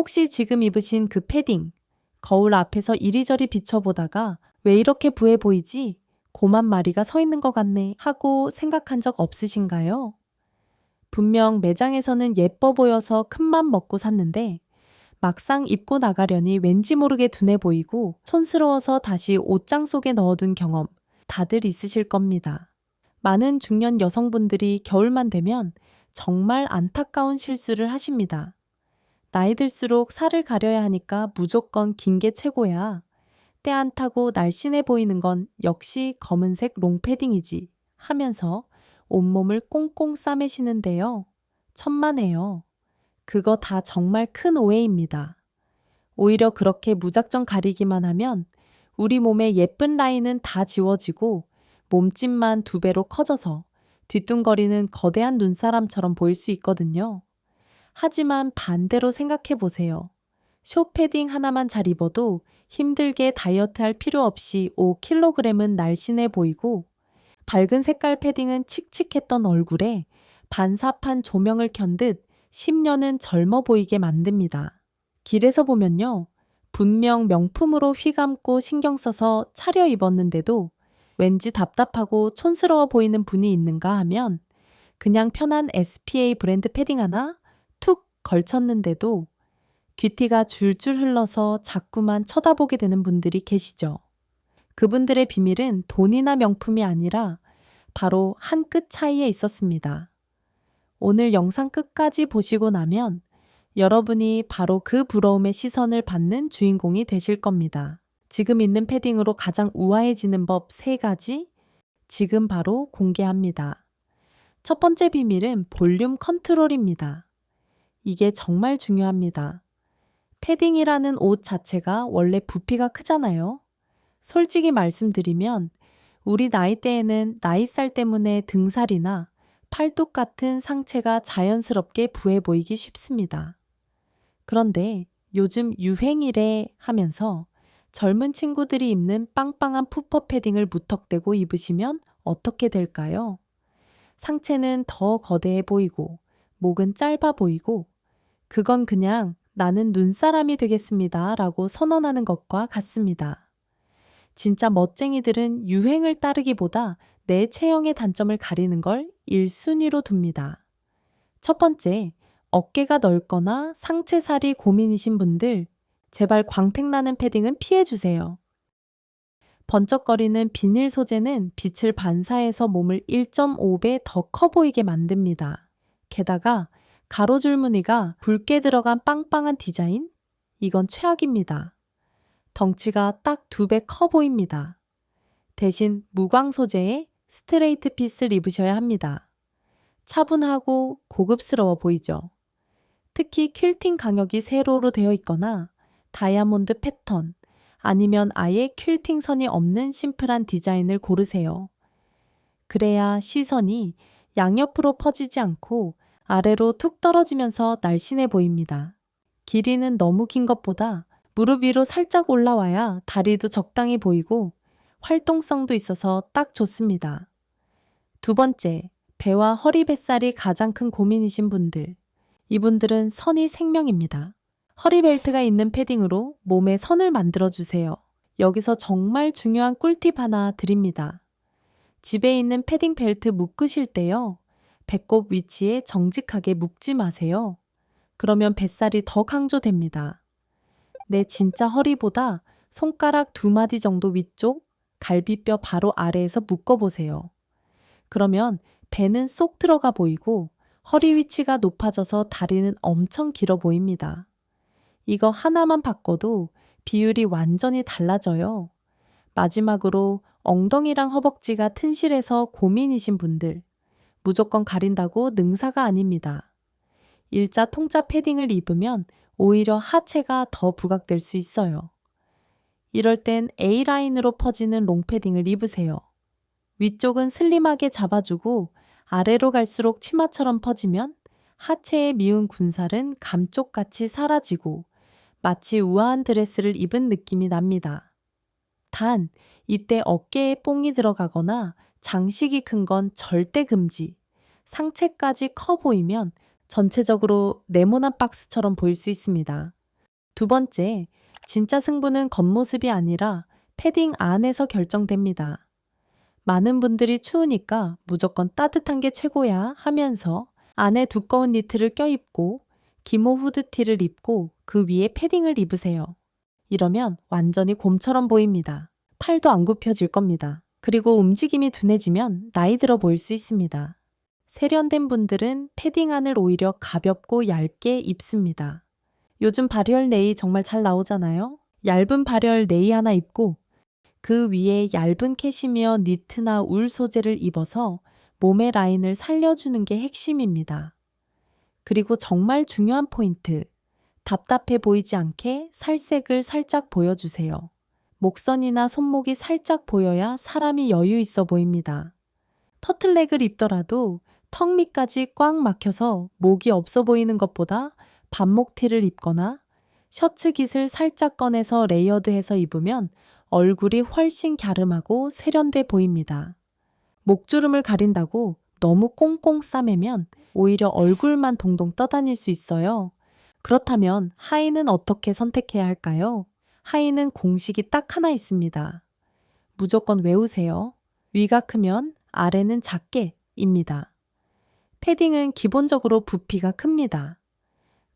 혹시 지금 입으신 그 패딩, 거울 앞에서 이리저리 비춰보다가 왜 이렇게 부해 보이지? 고만 마리가 서 있는 것 같네 하고 생각한 적 없으신가요? 분명 매장에서는 예뻐 보여서 큰 맘 먹고 샀는데 막상 입고 나가려니 왠지 모르게 둔해 보이고 촌스러워서 다시 옷장 속에 넣어둔 경험 다들 있으실 겁니다. 많은 중년 여성분들이 겨울만 되면 정말 안타까운 실수를 하십니다. 나이 들수록 살을 가려야 하니까 무조건 긴 게 최고야. 때 안 타고 날씬해 보이는 건 역시 검은색 롱패딩이지 하면서 온몸을 꽁꽁 싸매시는데요. 천만에요. 그거 다 정말 큰 오해입니다. 오히려 그렇게 무작정 가리기만 하면 우리 몸의 예쁜 라인은 다 지워지고 몸집만 두 배로 커져서 뒤뚱거리는 거대한 눈사람처럼 보일 수 있거든요. 하지만 반대로 생각해 보세요. 쇼패딩 하나만 잘 입어도 힘들게 다이어트 할 필요 없이 5kg은 날씬해 보이고 밝은 색깔 패딩은 칙칙했던 얼굴에 반사판 조명을 켠 듯 10년은 젊어 보이게 만듭니다. 길에서 보면요. 분명 명품으로 휘감고 신경 써서 차려 입었는데도 왠지 답답하고 촌스러워 보이는 분이 있는가 하면 그냥 편한 SPA 브랜드 패딩 하나 툭 걸쳤는데도 귀티가 줄줄 흘러서 자꾸만 쳐다보게 되는 분들이 계시죠. 그분들의 비밀은 돈이나 명품이 아니라 바로 한 끗 차이에 있었습니다. 오늘 영상 끝까지 보시고 나면 여러분이 바로 그 부러움의 시선을 받는 주인공이 되실 겁니다. 지금 있는 패딩으로 가장 우아해지는 법 3가지 지금 바로 공개합니다. 첫 번째 비밀은 볼륨 컨트롤입니다. 이게 정말 중요합니다. 패딩이라는 옷 자체가 원래 부피가 크잖아요. 솔직히 말씀드리면 우리 나이대에는 나이살 때문에 등살이나 팔뚝 같은 상체가 자연스럽게 부해 보이기 쉽습니다. 그런데 요즘 유행이래 하면서 젊은 친구들이 입는 빵빵한 푸퍼 패딩을 무턱대고 입으시면 어떻게 될까요? 상체는 더 거대해 보이고 목은 짧아 보이고 그건 그냥 나는 눈사람이 되겠습니다. 라고 선언하는 것과 같습니다. 진짜 멋쟁이들은 유행을 따르기보다 내 체형의 단점을 가리는 걸 1순위로 둡니다. 첫 번째, 어깨가 넓거나 상체살이 고민이신 분들, 제발 광택나는 패딩은 피해주세요. 번쩍거리는 비닐 소재는 빛을 반사해서 몸을 1.5배 더 커 보이게 만듭니다. 게다가 가로줄 무늬가 굵게 들어간 빵빵한 디자인? 이건 최악입니다. 덩치가 딱 두 배 커 보입니다. 대신 무광 소재의 스트레이트 핏을 입으셔야 합니다. 차분하고 고급스러워 보이죠? 특히 퀼팅 강역이 세로로 되어 있거나 다이아몬드 패턴 아니면 아예 퀼팅 선이 없는 심플한 디자인을 고르세요. 그래야 시선이 양옆으로 퍼지지 않고 아래로 툭 떨어지면서 날씬해 보입니다. 길이는 너무 긴 것보다 무릎 위로 살짝 올라와야 다리도 적당히 보이고 활동성도 있어서 딱 좋습니다. 두 번째, 배와 허리 뱃살이 가장 큰 고민이신 분들. 이분들은 선이 생명입니다. 허리 벨트가 있는 패딩으로 몸에 선을 만들어 주세요. 여기서 정말 중요한 꿀팁 하나 드립니다. 집에 있는 패딩 벨트 묶으실 때요. 배꼽 위치에 정직하게 묶지 마세요. 그러면 뱃살이 더 강조됩니다. 내 진짜 허리보다 손가락 두 마디 정도 위쪽, 갈비뼈 바로 아래에서 묶어보세요. 그러면 배는 쏙 들어가 보이고 허리 위치가 높아져서 다리는 엄청 길어 보입니다. 이거 하나만 바꿔도 비율이 완전히 달라져요. 마지막으로 엉덩이랑 허벅지가 튼실해서 고민이신 분들, 무조건 가린다고 능사가 아닙니다. 일자 통짜 패딩을 입으면 오히려 하체가 더 부각될 수 있어요. 이럴 땐 A라인으로 퍼지는 롱패딩을 입으세요. 위쪽은 슬림하게 잡아주고 아래로 갈수록 치마처럼 퍼지면 하체의 미운 군살은 감쪽같이 사라지고 마치 우아한 드레스를 입은 느낌이 납니다. 단, 이때 어깨에 뽕이 들어가거나 장식이 큰 건 절대 금지. 상체까지 커 보이면 전체적으로 네모난 박스처럼 보일 수 있습니다. 두 번째, 진짜 승부는 겉모습이 아니라 패딩 안에서 결정됩니다. 많은 분들이 추우니까 무조건 따뜻한 게 최고야 하면서 안에 두꺼운 니트를 껴입고 기모 후드티를 입고 그 위에 패딩을 입으세요. 이러면 완전히 곰처럼 보입니다. 팔도 안 굽혀질 겁니다. 그리고 움직임이 둔해지면 나이 들어 보일 수 있습니다. 세련된 분들은 패딩 안을 오히려 가볍고 얇게 입습니다. 요즘 발열 네이 정말 잘 나오잖아요. 얇은 발열 네이 하나 입고 그 위에 얇은 캐시미어 니트나 울 소재를 입어서 몸의 라인을 살려주는 게 핵심입니다. 그리고 정말 중요한 포인트. 답답해 보이지 않게 살색을 살짝 보여주세요. 목선이나 손목이 살짝 보여야 사람이 여유 있어 보입니다. 터틀넥을 입더라도 턱 밑까지 꽉 막혀서 목이 없어 보이는 것보다 반목티를 입거나 셔츠 깃을 살짝 꺼내서 레이어드해서 입으면 얼굴이 훨씬 갸름하고 세련돼 보입니다. 목주름을 가린다고 너무 꽁꽁 싸매면 오히려 얼굴만 동동 떠다닐 수 있어요. 그렇다면 하의는 어떻게 선택해야 할까요? 하의는 공식이 딱 하나 있습니다. 무조건 외우세요. 위가 크면 아래는 작게 입니다. 패딩은 기본적으로 부피가 큽니다.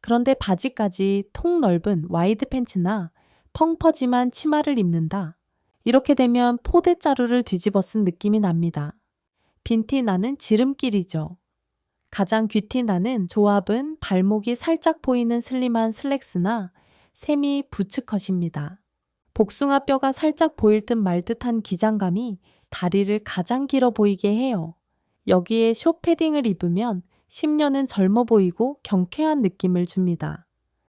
그런데 바지까지 통 넓은 와이드 팬츠나 펑퍼짐한 치마를 입는다. 이렇게 되면 포대자루를 뒤집어 쓴 느낌이 납니다. 빈티 나는 지름길이죠. 가장 귀티 나는 조합은 발목이 살짝 보이는 슬림한 슬랙스나 세미 부츠컷입니다. 복숭아 뼈가 살짝 보일 듯 말 듯한 기장감이 다리를 가장 길어 보이게 해요. 여기에 숏 패딩을 입으면 10년은 젊어 보이고 경쾌한 느낌을 줍니다.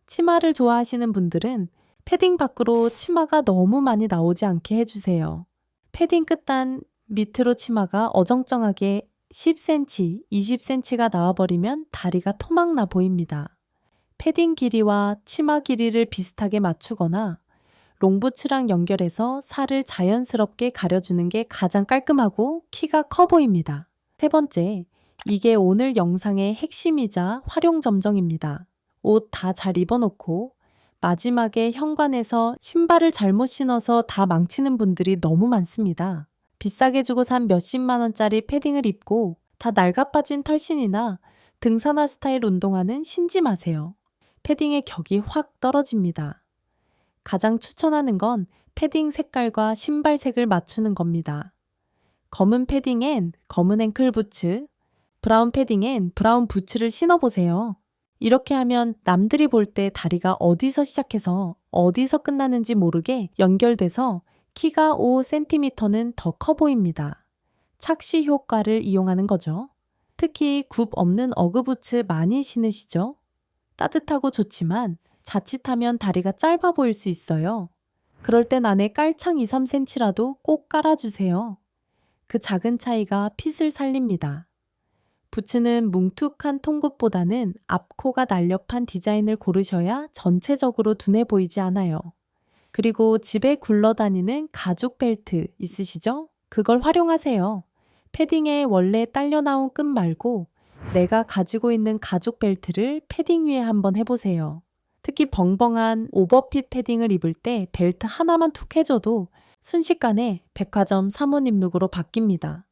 치마를 좋아하시는 분들은 패딩 밖으로 치마가 너무 많이 나오지 않게 해주세요. 패딩 끝단 밑으로 치마가 어정쩡하게 10cm, 20cm가 나와버리면 다리가 토막나 보입니다. 패딩 길이와 치마 길이를 비슷하게 맞추거나 롱부츠랑 연결해서 살을 자연스럽게 가려주는 게 가장 깔끔하고 키가 커 보입니다. 세 번째, 이게 오늘 영상의 핵심이자 활용 점정입니다. 옷 다 잘 입어놓고 마지막에 현관에서 신발을 잘못 신어서 다 망치는 분들이 너무 많습니다. 비싸게 주고 산 몇십만 원짜리 패딩을 입고 다 낡아 빠진 털신이나 등산화 스타일 운동화는 신지 마세요. 패딩의 격이 확 떨어집니다. 가장 추천하는 건 패딩 색깔과 신발 색을 맞추는 겁니다. 검은 패딩엔 검은 앵클 부츠, 브라운 패딩엔 브라운 부츠를 신어보세요. 이렇게 하면 남들이 볼 때 다리가 어디서 시작해서 어디서 끝나는지 모르게 연결돼서 키가 5cm는 더 커 보입니다. 착시 효과를 이용하는 거죠. 특히 굽 없는 어그 부츠 많이 신으시죠? 따뜻하고 좋지만 자칫하면 다리가 짧아 보일 수 있어요. 그럴 땐 안에 깔창 2, 3cm라도 꼭 깔아주세요. 그 작은 차이가 핏을 살립니다. 부츠는 뭉툭한 통굽보다는 앞코가 날렵한 디자인을 고르셔야 전체적으로 둔해 보이지 않아요. 그리고 집에 굴러다니는 가죽 벨트 있으시죠? 그걸 활용하세요. 패딩에 원래 딸려 나온 끈 말고 내가 가지고 있는 가죽 벨트를 패딩 위에 한번 해보세요. 특히 벙벙한 오버핏 패딩을 입을 때 벨트 하나만 툭 해줘도 순식간에 백화점 사모님 룩으로 바뀝니다.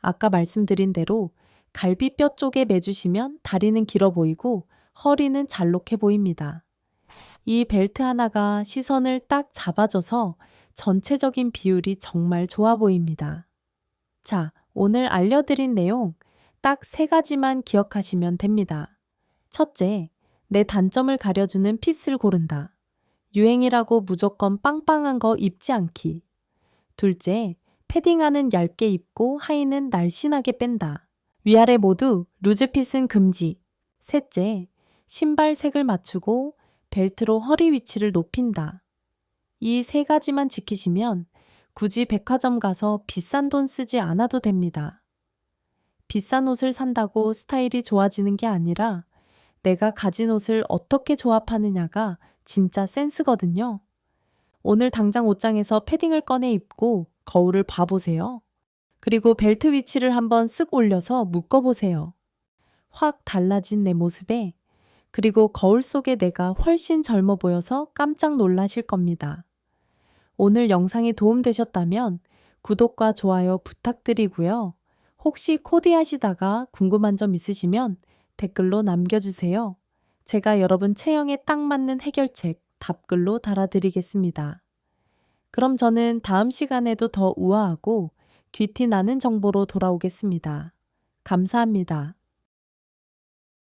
아까 말씀드린 대로 갈비뼈 쪽에 매주시면 다리는 길어 보이고 허리는 잘록해 보입니다. 이 벨트 하나가 시선을 딱 잡아줘서 전체적인 비율이 정말 좋아 보입니다. 자, 오늘 알려드린 내용 딱 세 가지만 기억하시면 됩니다. 첫째, 내 단점을 가려주는 핏을 고른다. 유행이라고 무조건 빵빵한 거 입지 않기. 둘째, 패딩하는 얇게 입고 하의는 날씬하게 뺀다. 위아래 모두 루즈핏은 금지. 셋째, 신발 색을 맞추고 벨트로 허리 위치를 높인다. 이 세 가지만 지키시면 굳이 백화점 가서 비싼 돈 쓰지 않아도 됩니다. 비싼 옷을 산다고 스타일이 좋아지는 게 아니라 내가 가진 옷을 어떻게 조합하느냐가 진짜 센스거든요. 오늘 당장 옷장에서 패딩을 꺼내 입고 거울을 봐보세요. 그리고 벨트 위치를 한번 쓱 올려서 묶어보세요. 확 달라진 내 모습에 그리고 거울 속에 내가 훨씬 젊어 보여서 깜짝 놀라실 겁니다. 오늘 영상이 도움되셨다면 구독과 좋아요 부탁드리고요. 혹시 코디하시다가 궁금한 점 있으시면 댓글로 남겨주세요. 제가 여러분 체형에 딱 맞는 해결책 답글로 달아드리겠습니다. 그럼 저는 다음 시간에도 더 우아하고 귀티 나는 정보로 돌아오겠습니다. 감사합니다.